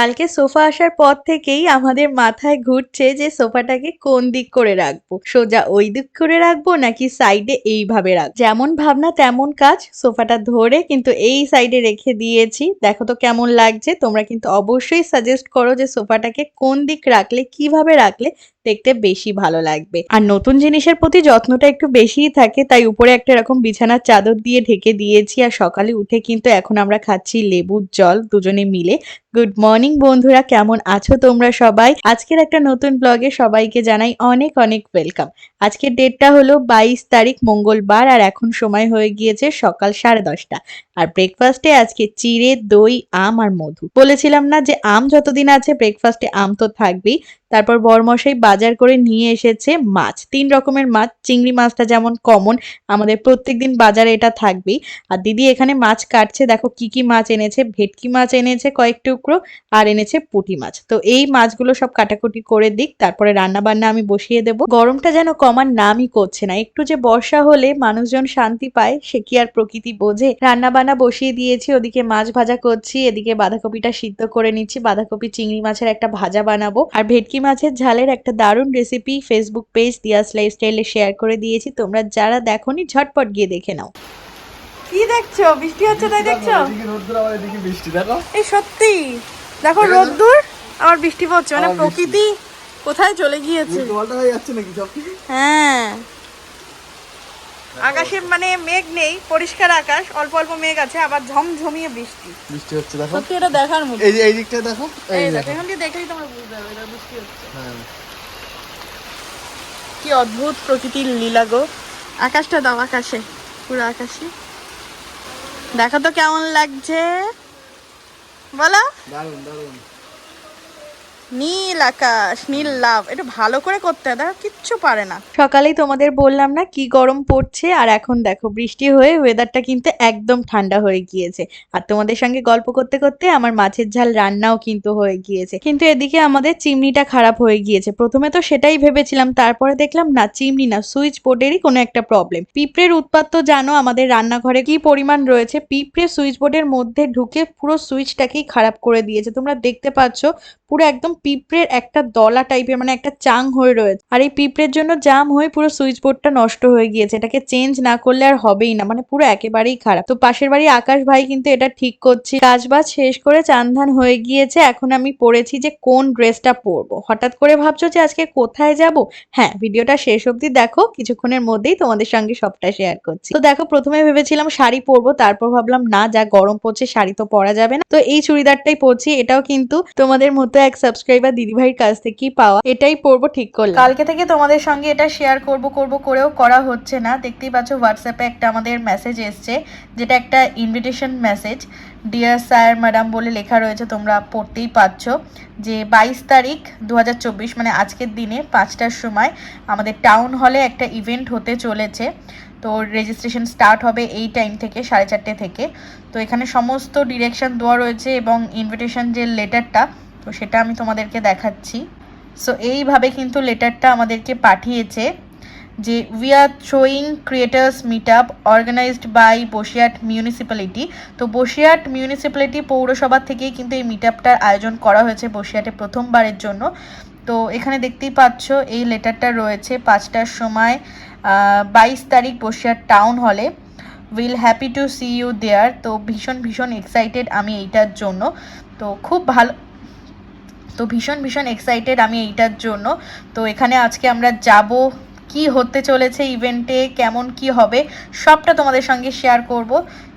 কালকে সোফা আসার পর থেকেই আমাদের মাথায় ঘুরছে যে সোফাটাকে কোন দিক করে রাখব? সোজা ওই দিক করে রাখব নাকি সাইডে এইভাবে রাখব? যেমন ভাবনা তেমন কাজ, সোফাটা ধরে কিন্তু এই সাইডে রেখে দিয়েছি। দেখো তো কেমন লাগছে। তোমরা কিন্তু অবশ্যই সাজেস্ট করো যে সোফাটাকে কোন দিক রাখলে, কীভাবে রাখলে দেখতে বেশি ভালো লাগবে। আর নতুন জিনিসের প্রতি যত্নটা একটু বেশিই থাকে, তাই উপরে একটা এরকম বিছানার চাদর দিয়ে ঢেকে দিয়েছি আর সকালে উঠে কিন্তু এখন আমরা খাচ্ছি লেবুর জল দুজনে মিলে। গুড মর্নিং বন্ধুরা, কেমন আছো তোমরা সবাই? আজকের একটা নতুন ব্লগে সবাইকে জানাই অনেক অনেক ওয়েলকাম আজকের ডেটটা হলো বাইশ তারিখ মঙ্গলবার আর এখন সময় হয়ে গিয়েছে সকাল সাড়ে দশটা। আর ব্রেকফাস্টে আজকে চিড়ে, দই, আম আর মধু। বলেছিলাম না যে আম যতদিন আছে ব্রেকফাস্টে আম তো থাকবেই। তারপর বরমশাই বাজার করে নিয়ে এসেছে মাছ। তিন রকমের মাছ, চিংড়ি মাছটা যেমন কমন আমাদের প্রত্যেকদিন বাজারে এটা থাকবেই। আর দিদি এখানে মাছ কাটছে, দেখো কি কি মাছ এনেছে, ভেটকি মাছ এনেছে কয়েক টুকরো, আর এনেছে পুঁটি মাছ। তো এই মাছগুলো সব কাটাকুটি করে দিক, তারপরে রান্না বান্না আমি বসিয়ে দেবো। গরমটা যেন কমার নামই করছে না। একটু যে বর্ষা হলে মানুষজন শান্তি পায়, সে কি আর প্রকৃতি বোঝে? রান্না বান্না বসিয়ে দিয়েছি, ওদিকে মাছ ভাজা করছি, এদিকে বাঁধাকপিটা সিদ্ধ করে নিচ্ছি, বাঁধাকপি, চিংড়ি মাছের একটা ভাজা বানাবো, আর ভেটকি মাছের ঝালের একটা দারুণ রেসিপি ফেসবুক পেজ দিয়াস লাইফস্টাইলে শেয়ার করে দিয়েছি। তোমরা যারা দেখোনি ঝটপট গিয়ে দেখে নাও। কি দেখছ? বৃষ্টি হচ্ছে তাই দেখছ? বৃষ্টি দেখো। এই সত্যি? দেখো রোদ্দুর আবার বৃষ্টি পড়ছে মানে প্রকৃতি কোথায় চলে গিয়েছে? হয়ে যাচ্ছে নাকি সব? হ্যাঁ। আকাশে মানে মেঘ নেই পরিষ্কার আকাশ অল্প অল্প মেঘ আছে আবার ঝমঝমিয়ে বৃষ্টি। বৃষ্টি হচ্ছে দেখো। সত্যি এটা দেখার মতো। এই যে এই দিকটা দেখো। এই দেখো এখান দিয়ে দেখলেই তোমরা বুঝতে পারবে এটা বৃষ্টি হচ্ছে। হ্যাঁ। কি অদ্ভুত প্রকৃতির লীলা গো। আকাশটা দাও আকাশে, পুরো আকাশে। দেখো তো কেমন লাগছে। বলো। দারুণ দারুণ। নীল আকাশ, নীল লাভ একটু ভালো করে করতে দেখো কিচ্ছু পারে না। সকালেই তোমাদের বললাম না, কি গরম পড়ছে, আর এখন দেখো বৃষ্টি হয়ে ওয়েদারটা কিন্তু একদম ঠান্ডা হয়ে গিয়েছে। আর তোমাদের সঙ্গে গল্প করতে করতে আমার মাছের ঝাল রান্নাও কিন্তু হয়ে গিয়েছে। কিন্তু এদিকে আমাদের চিমনিটা খারাপ হয়ে গিয়েছে। প্রথমে তো সেটাই ভেবেছিলাম, তারপরে দেখলাম না, চিমনি না, সুইচ বোর্ডেরই কোনো একটা প্রবলেম পিঁপড়ের উৎপাত তো জানো, আমাদের রান্নাঘরে কি পরিমাণ রয়েছে, পিঁপড়ে সুইচ বোর্ডের মধ্যে ঢুকে পুরো সুইচটাকেই খারাপ করে দিয়েছে। তোমরা দেখতে পাচ্ছ, পুরো একদম পিঁপড়ের একটা দলা টাইপের মানে একটা চাং হয়ে রয়েছে। আর এই পিঁপড়ের জন্য জাম হয়ে পুরো সুইচ বোর্ডটা নষ্ট হয়ে গিয়েছে। এটাকে চেঞ্জ না করলে আর হবেই না মানে পুরো একেবারেই খারাপ। তো পাশের বাড়ি আকাশ ভাই কিন্তু এটা ঠিক করছি। কাজ বাজ শেষ করে চান ধান হয়ে গিয়েছে। এখন আমি পড়েছি যে কোন ড্রেসটা পরবো। হঠাৎ করে ভাবছ যে আজকে কোথায় যাব? হ্যাঁ ভিডিওটা শেষ অবধি দেখো। কিছুক্ষণের মধ্যেই তোমাদের সঙ্গে সবটা শেয়ার করছি। তো দেখো, প্রথমে ভেবেছিলাম শাড়ি পরবো, তারপর ভাবলাম, না, যা গরম পড়ছে, শাড়ি তো পরা যাবে না। তো এই চুড়িদারটাই পরছি। এটাও কিন্তু তোমাদের মতো এক সাবস্ক্রাইবার দিদিভাইয়ের কাছ থেকেই পাওয়া, এটাই পরবো ঠিক করলাম। কালকে থেকে তোমাদের সঙ্গে এটা শেয়ার করব করব, করেও করা হচ্ছে না। দেখতেই পাচ্ছ হোয়াটসঅ্যাপে একটা আমাদের মেসেজ এসছে, যেটা একটা invitation message dear sir madam বলে লেখা রয়েছে, তোমরা পড়তেই পাচ্ছ যে বাইশ তারিখ দুহাজার চব্বিশ মানে আজকের দিনে পাঁচটার সময় আমাদের টাউন হলে একটা ইভেন্ট হতে চলেছে। তো রেজিস্ট্রেশন স্টার্ট হবে এই টাইম থেকে, সাড়ে চারটে থেকে। তো এখানে সমস্ত ডিরেকশন দেওয়া রয়েছে এবং ইনভিটেশন যে লেটারটা তো সেটা আমি তোমাদেরকে দেখাচ্ছি। সো এইভাবে কিন্তু লেটারটা আমাদেরকে পাঠিয়েছে যে we are throwing creators meet up organized by Basirhat municipality তো বসিরহাট মিউনিসিপ্যালিটি পৌরসভা থেকেই কিন্তু এই মিট আপটার আয়োজন করা হয়েছে বসিরহাটে প্রথমবারের জন্য। তো এখানে দেখতেই পাচ্ছ, এই লেটারটা রয়েছে পাঁচটার সময় বাইশ তারিখ বসিরহাট টাউন হলে will happy to see you there তো ভীষণ ভীষণ এক্সাইটেড আমি এইটার জন্য। তো খুব ভালো তো ভীষণ ভীষণ এক্সাইটেড আমি এইটার জন্য। তো এখানে আজকে আমরা যাব, কি হতে চলেছে ইভেন্টে কেমন কি হবে, সবটা তোমাদের সঙ্গে শেয়ার করব।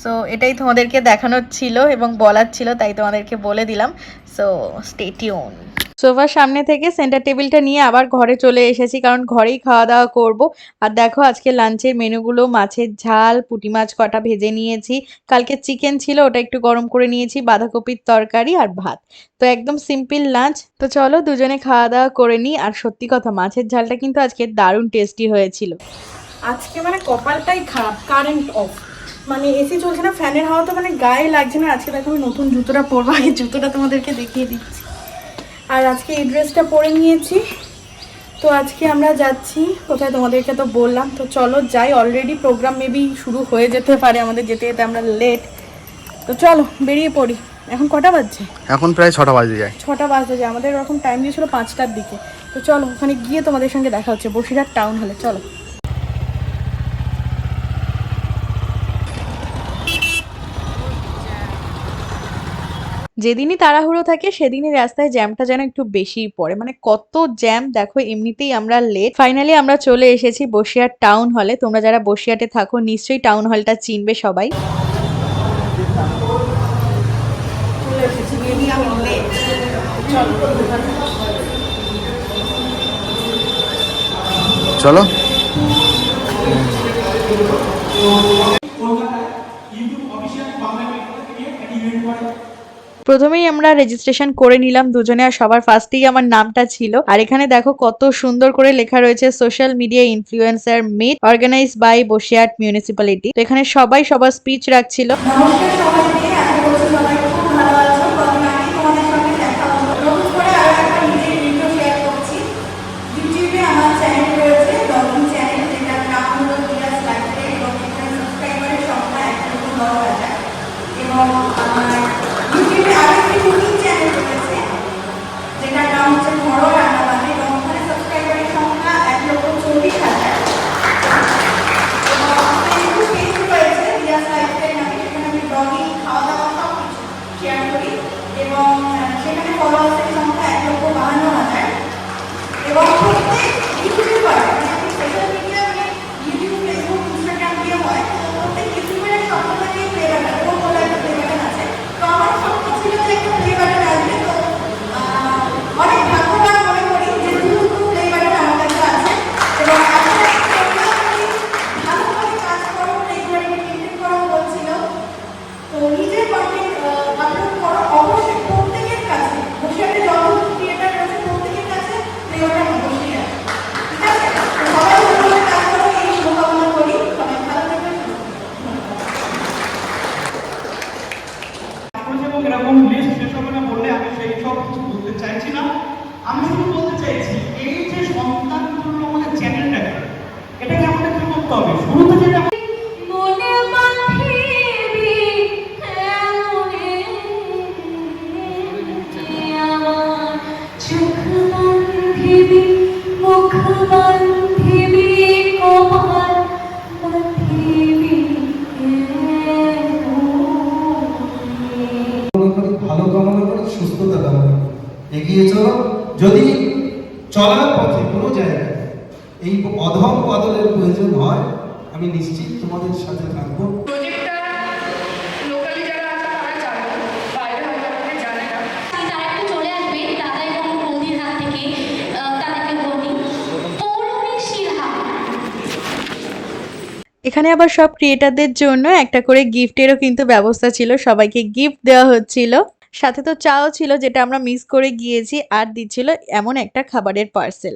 সো এটাই তোমাদেরকে দেখানোর ছিল এবং বলার ছিল, তাই তোমাদেরকে বলে দিলাম। সো স্টে টিউন সোফার সামনে থেকে সেন্টার টেবিলটা নিয়ে আবার ঘরে চলে এসেছি, কারণ ঘরেই খাওয়া দাওয়া করব। আর দেখো, আজকে লাঞ্চের মেনুগুলো, মাছের ঝাল, পুঁটি মাছ কটা ভেজে নিয়েছি। কালকে চিকেন ছিল, ওটা একটু গরম করে নিয়েছি, বাঁধাকপির তরকারি আর ভাত। তো একদম সিম্পল লাঞ্চ তো চলো, দুজনে খাওয়া দাওয়া করে নিই। আর সত্যি কথা, মাছের ঝালটা কিন্তু আজকে দারুণ টেস্টি হয়েছিল। আজকে মানে কপালটাই খারাপ কারেন্ট অফ মানে এসি চলছে না ফ্যানের হাওয়া তো মানে গায়ে লাগছে না। আজকে দেখো, আমি নতুন জুতোটা পরবো আগে জুতোটা তোমাদেরকে দেখিয়ে দিচ্ছি। আর আজকে এই ড্রেসটা পরে নিয়েছি। তো আজকে আমরা যাচ্ছি কোথায় তোমাদেরকে তো বললাম। তো চলো যাই অলরেডি প্রোগ্রাম মেবি শুরু হয়ে যেতে পারে আমাদের যেতে যেতে আমরা লেট তো চলো বেরিয়ে পড়ি। এখন কটা বাজছে? এখন প্রায় ছটা বাজে যায়। ছটা বাজে যায়। আমাদের ওরকম টাইম দিয়েছিল পাঁচটার দিকে। তো চলো ওখানে গিয়ে তোমাদের সঙ্গে দেখা হচ্ছে বসিরহাট টাউন হলে চলো। যেদিনই তাড়াহুড়ো থাকে সেদিনই রাস্তায় জ্যামটা যেন একটু বেশি পড়ে। মানে কত জ্যাম দেখো এমনিতেই আমরা লেট ফাইনালি আমরা চলে এসেছি বসিরহাট টাউন হলে তোমরা যারা বসিরহাটে থাকো নিশ্চয়ই টাউন হলটা চিনবে সবাই। চলো। ইউটিউব অফিসিয়াল বাংলা একটা ইভেন্ট করে? প্রথমেই আমরা রেজিস্ট্রেশন করে নিলাম দুজনে আর সবার ফার্স্টেই আমার নামটা ছিল। আর এখানে দেখো কত সুন্দর করে লেখা রয়েছে social media influencer meet organize by Basirhat municipality তো এখানে সবাই সবার স্পিচ রাখছিল। নমস্কার সবাইকে এখানে আবার সব ক্রিয়েটারদের জন্য একটা করে গিফটেরও কিন্তু ব্যবস্থা ছিল, সবাইকে গিফট দেওয়া হচ্ছিল। সাথে তো চাও ছিল যেটা আমরা মিস করে গিয়েছি, আর দিচ্ছিল এমন একটা খাবারের পার্সেল।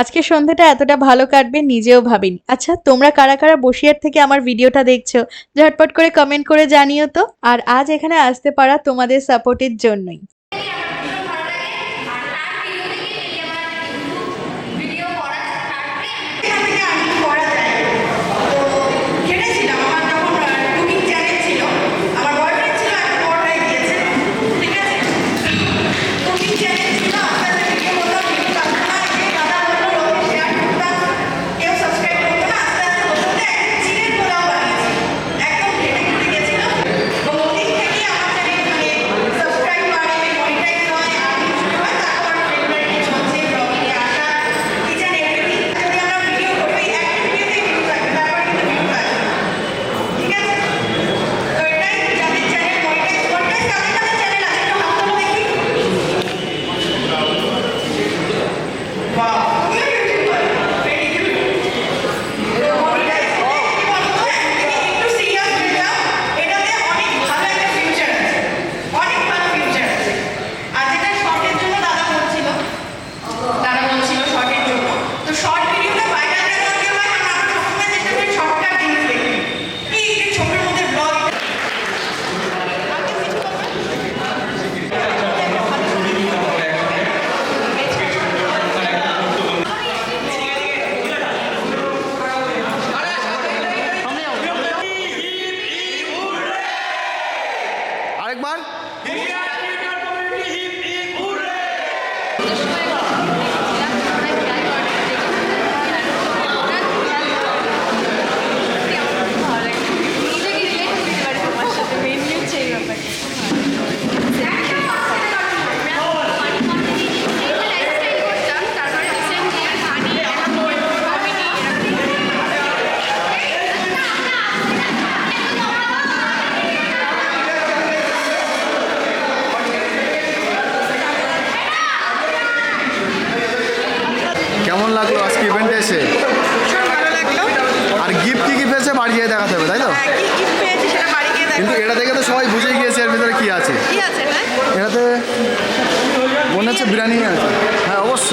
আজকে সন্ধ্যাটা এতটা ভালো কাটবে নিজেও ভাবিনি। আচ্ছা তোমরা কারা কারা বসিয়ার থেকে আমার ভিডিওটা দেখছ? ঝটপট করে কমেন্ট করে জানিও তো। আর আজ এখানে আসতে পারা তোমাদের সাপোর্টের জন্যই।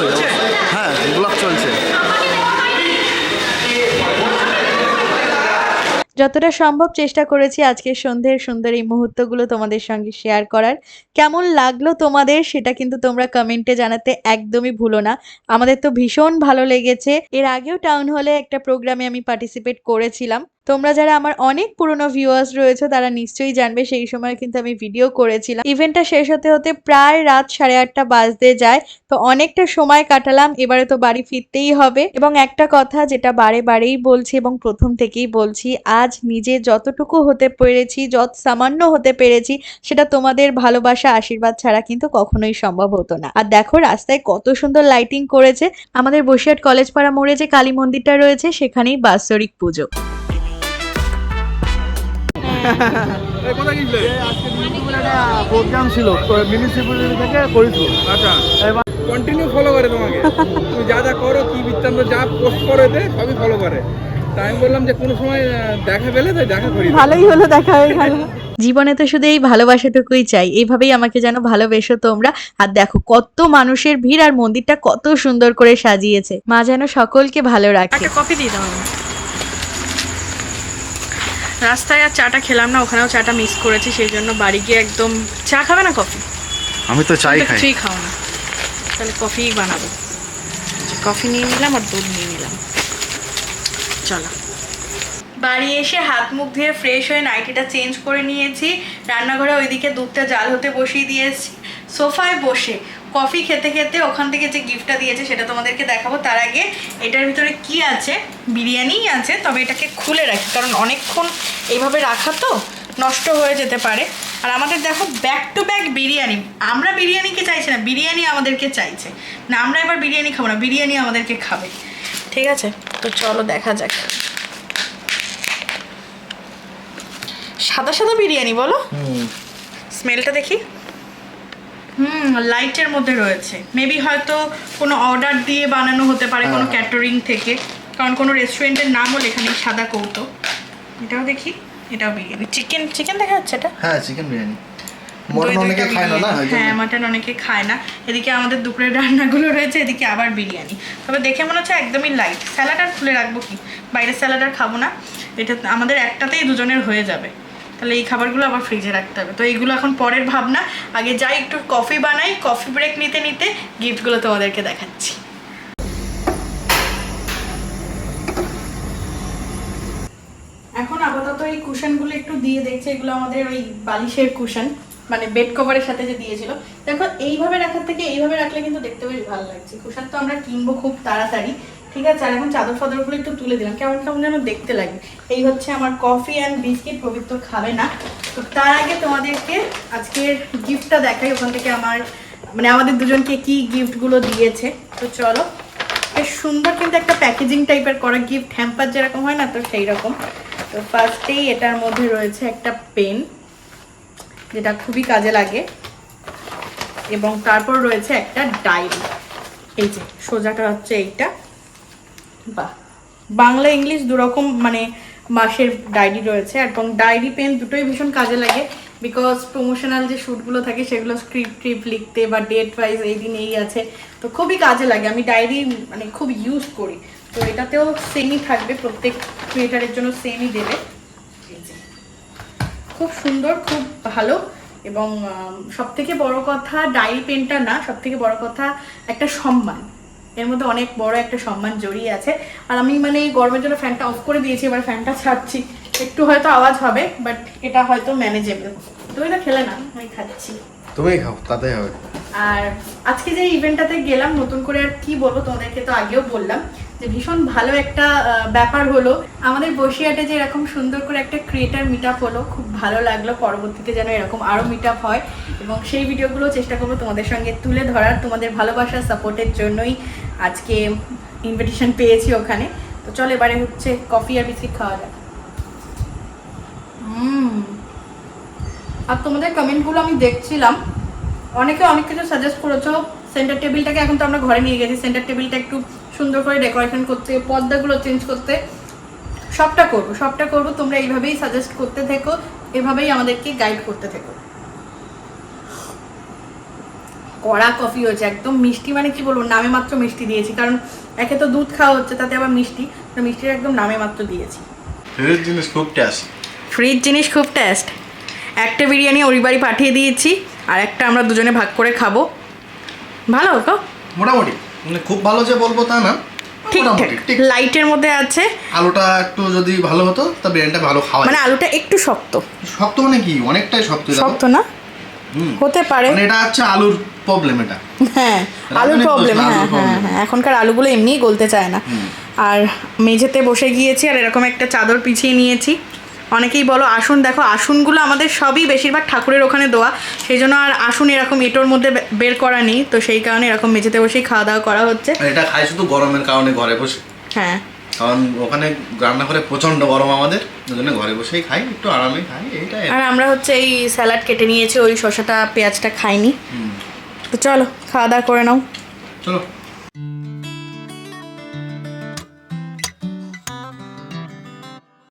অবশ্যই। হ্যাঁ ব্লগ চলছে। যতটা সম্ভব চেষ্টা করেছি আজকে সন্ধ্যের সুন্দর এই মুহূর্তগুলো তোমাদের সঙ্গে শেয়ার করার। কেমন লাগল তোমাদের সেটা কিন্তু তোমরা কমেন্টে জানাতে একদমই ভুলো না। আমাদের তো ভীষণ ভালো লেগেছে। এর আগেও টাউন হলে একটা প্রোগ্রামে আমি পার্টিসিপেট করেছিলাম। তোমরা যারা আমার অনেক পুরনো ভিউয়ার্স রয়েছে, তারা নিশ্চয়ই জানবে সেই সময় কিন্তু আমি ভিডিও করেছিলাম। ইভেন্টটা শেষ হতে হতে প্রায় রাত সাড়ে আটটা বাজতে যায়, তো অনেকটা সময় কাটালাম, এবারে তো বাড়ি ফিরতেই হবে। এবং একটা কথা যেটা বারে বারেই বলছি এবং প্রথম থেকেই বলছি, আজ নিজে যতটুকু হতে পেরেছি, যত সামান্য হতে পেরেছি, সেটা তোমাদের ভালোবাসা, আশীর্বাদ ছাড়া কিন্তু কখনোই সম্ভব হতো না। আর দেখো রাস্তায় কত সুন্দর লাইটিং করেছে। আমাদের বসিরহাট কলেজ পাড়া মোড়ে যে কালী মন্দিরটা রয়েছে, সেখানেই বাৎসরিক পুজো। প্রোগ্রাম ছিল মিউনিসিপ্যালিটি থেকে করেছিল। আচ্ছা। কন্টিনিউ ফলো করে তোমাকে। তুমি যা যা করো কি বৃত্তান্ত যা পোস্ট করো এতে সবই ফলো করে। তাই আমি বললাম যে কোনো সময় দেখা পেলে তাই দেখা করি। ভালোই হলো দেখা হয়ে গেল। জীবনে তো শুধু এই ভালোবাসাটুকুই চাই। এইভাবেই আমাকে যেন ভালোবেসো তোমরা। আর দেখো কত মানুষের ভিড় আর মন্দিরটা কত সুন্দর করে সাজিয়েছে। মা যেন সকলকে ভালো রাখে। একটা কফি দিয়ে দাও রাস্তায় আর চাটা খেলাম না ওখানেও চাটা মিস করেছি সেই জন্য বাড়ি গিয়ে একদম চা খাবে না কফি? আমি তো চাই খাই। কিছুই খাও না। তাহলে কফিই বানাবো। কফি নিয়ে নিলাম আর দুধ নিয়ে নিলাম। চলো। বাড়ি এসে হাত মুখ ধুয়ে ফ্রেশ হয়ে নাইটিটা চেঞ্জ করে নিয়েছি। রান্নাঘরে ওইদিকে দুধটা জাল হতে বসিয়ে দিয়েছি সোফায় বসে কফি খেতে খেতে ওখান থেকে যে গিফটটা দিয়েছে সেটা তোমাদেরকে দেখাবো। তার আগে এটার ভিতরে কি আছে? বিরিয়ানিই আছে তবে এটাকে খুলে রাখি কারণ অনেকক্ষণ এইভাবে রাখা তো নষ্ট হয়ে যেতে পারে। আর আমাদের দেখো ব্যাক টু ব্যাক বিরিয়ানি আমরা বিরিয়ানিকে চাইছি না বিরিয়ানি আমাদেরকে চাইছে। না আমরা এবার বিরিয়ানি খাব না বিরিয়ানি আমাদেরকে খাবে। ঠিক আছে? তো চলো দেখা যাক। সাদা সাদা বিরিয়ানি বলো। স্মেলটা দেখি। হুম লাইটের মধ্যে রয়েছে। মেবি হয়তো কোনো অর্ডার দিয়ে বানানো হতে পারে কোনো ক্যাটারিং থেকে। কারণ কোনো রেস্টুরেন্টের নামও লেখা নেই সাদা কৌটো এটাও দেখি এটাও বিরিয়ানি। চিকেন চিকেন দেখা যাচ্ছে এটা? হ্যাঁ চিকেন বিরিয়ানি। মটন অনেকে খায় না। হ্যাঁ মাটন অনেকে খায় না। এদিকে আমাদের দুপুরের রান্নাগুলো রয়েছে এদিকে আবার বিরিয়ানি। তবে দেখে মনে হচ্ছে একদমই লাইট স্যালাড আর খুলে রাখব কি? বাইরের স্যালাড আর খাব না। এটা আমাদের একটাতেই দুজনের হয়ে যাবে। তাহলে এই খাবারগুলো আবার ফ্রিজে রাখতে হবে। তো এইগুলো এখন পরের ভাবনা। আগে যাই একটু কফি বানাই কফি ব্রেক নিতে নিতে গিফটগুলো তোমাদেরকে দেখাচ্ছি। এখন আপাতত এই কুশনগুলো একটু দিয়ে দেখছে, এগুলো আমাদের ওই বালিশের কুশন মানে বেড কভারের সাথে যে দিয়েছিল। দেখো, এইভাবে রাখার থেকে এইভাবে রাখলে কিন্তু দেখতে বেশ ভালো লাগছে। কুশন তো আমরা কিনবো খুব তাড়াতাড়ি। ঠিক আছে? আর এখন চাদর ফাদরগুলো একটু তুলে দিলাম। কেমন কেমন যেন দেখতে লাগে। এই হচ্ছে আমার কফি অ্যান্ড বিস্কিট পবিত্র খাবে না। তো তার আগে তোমাদেরকে আজকের গিফটটা দেখাই। ওখান থেকে আমার মানে আমাদের দুজনকে কি গিফটগুলো দিয়েছে। তো চলো। বেশ সুন্দর কিন্তু একটা প্যাকেজিং টাইপের করা গিফট হ্যাম্পার যেরকম হয় না, তো সেই রকম তো ফার্স্টেই এটার মধ্যে রয়েছে একটা পেন যেটা খুবই কাজে লাগে। এবং তারপর রয়েছে একটা ডায়েরি এই যে, সোজাটা হচ্ছে এইটা। বাহ। বাংলা, ইংলিশ দুরকম মানে মাসের ডায়েরি রয়েছে এবং ডায়েরি, পেন দুটোই ভীষণ কাজে লাগে বিকজ প্রমোশনাল যে শ্যুটগুলো থাকে সেগুলো স্ক্রিপ্ট ট্রিপ লিখতে বা ডেট ওয়াইজ এই দিন এই আছে, তো খুবই কাজে লাগে। আমি ডায়েরি মানে খুব ইউজ করি। তো এটাতেও সেমই থাকবে, প্রত্যেক ক্রিয়েটারের জন্য সেমই দেবে। খুব সুন্দর, খুব ভালো এবং সব থেকে বড় কথা ডায়েরি, পেনটা না সব থেকে বড় কথা একটা সম্মান। এর মধ্যে অনেক বড় একটা সম্মান জড়িয়ে আছে। আর আমি মানে এই গরমের জন্য ফ্যানটা অফ করে দিয়েছি এবার ফ্যানটা ছাড়ছি। একটু হয়তো আওয়াজ হবে বাট এটা হয়তো ম্যানেজেবল তুমি না খেলে না আমি খাচ্ছি। তুমিই খাও তাতেই হবে। আর আজকে যে ইভেন্টটাতে গেলাম নতুন করে আর কি বলব তোমাদেরকে তো আগেও বললাম। যে ভীষণ ভালো একটা ব্যাপার হলো। আমাদের বসিয়াটে যে এরকম সুন্দর করে একটা ক্রিয়েটার মিট আপ হলো, খুব ভালো লাগল। পরবর্তীতে যেন এরকম আরও মিট আপ হয়। এবং সেই ভিডিওগুলো চেষ্টা করব তোমাদের সঙ্গে তুলে ধরার, তোমাদের ভালোবাসার সাপোর্টের জন্যই আজকে ইনভিটেশন পেয়েছি ওখানে। তো চলো এবারে হচ্ছে কফি আর বিস্কিট খাওয়া যাক। আর তোমাদের কমেন্টগুলো আমি দেখছিলাম। অনেকে অনেক কিছু সাজেস্ট করেছ। সেন্টার টেবিলটাকে এখন তো আমরা ঘরে নিয়ে গেছি। সেন্টার টেবিলটা একটু সুন্দর করে ডেকোরেশন করতে পর্দাগুলো চেঞ্জ করতে সবটা করব সবটা করব তোমরা এইভাবেই সাজেস্ট করতে থেকো এভাবেই আমাদেরকে গাইড করতে থেকো। কড়া কফি হয়েছে একদম মিষ্টি মানে কি বলব নামে মাত্র মিষ্টি দিয়েছি কারণ একে তো দুধ খাওয়া হচ্ছে তাতে আবার মিষ্টি তো মিষ্টির একদম নামে মাত্র দিয়েছি। ফ্রেশ জিনিস খুব টেস্ট ফ্রিজ জিনিস খুব টেস্ট একটা বিরিয়ানি ওর বাড়ি পাঠিয়ে দিয়েছি আর একটা আমরা দুজনে ভাগ করে খাব। ভালো তো মোটামুটি। মানে খুব ভালো যে বলব তা না ঠিকঠাক লাইটের মধ্যে আছে। আলুটা একটু যদি ভালো হতো তা বিরিয়ানিটা ভালো খাওয়া মানে। আলুটা একটু শক্ত। শক্ত মানে কি? অনেকটাই শক্ত শক্ত না? হতে পারে। মানে এটা হচ্ছে আলুর প্রবলেম এটা। হ্যাঁ আলুর প্রবলেম হ্যাঁ হ্যাঁ হ্যাঁ এখনকার আলুগুলো এমনিই গলতে চায় না। আর মেঝেতে বসে গিয়েছি আর এরকম একটা চাদর পিছিয়ে নিয়েছি। অনেকেই বলো আসন দেখো আসনগুলো আমাদের সবই বেশিরভাগ ঠাকুরের ওখানে দেওয়া সেই জন্য আর আসন এরকম এটোর মধ্যে বের করা নেই তো সেই কারণে এরকম মেঝেতে বসেই খাওয়া দাওয়া করা হচ্ছে। এটা খাই শুধু গরমের কারণে ঘরে বসে। হ্যাঁ। কারণ ওখানে রান্নাঘরে প্রচণ্ড গরম আমাদের ওই ঘরে বসেই খাই একটু আরামে খাই এইটাই আর আমরা হচ্ছে এই স্যালাড কেটে নিয়েছি ওই শসাটা পেঁয়াজটা খাইনি। তো চলো খাওয়া দাওয়া করে নাও। চলো।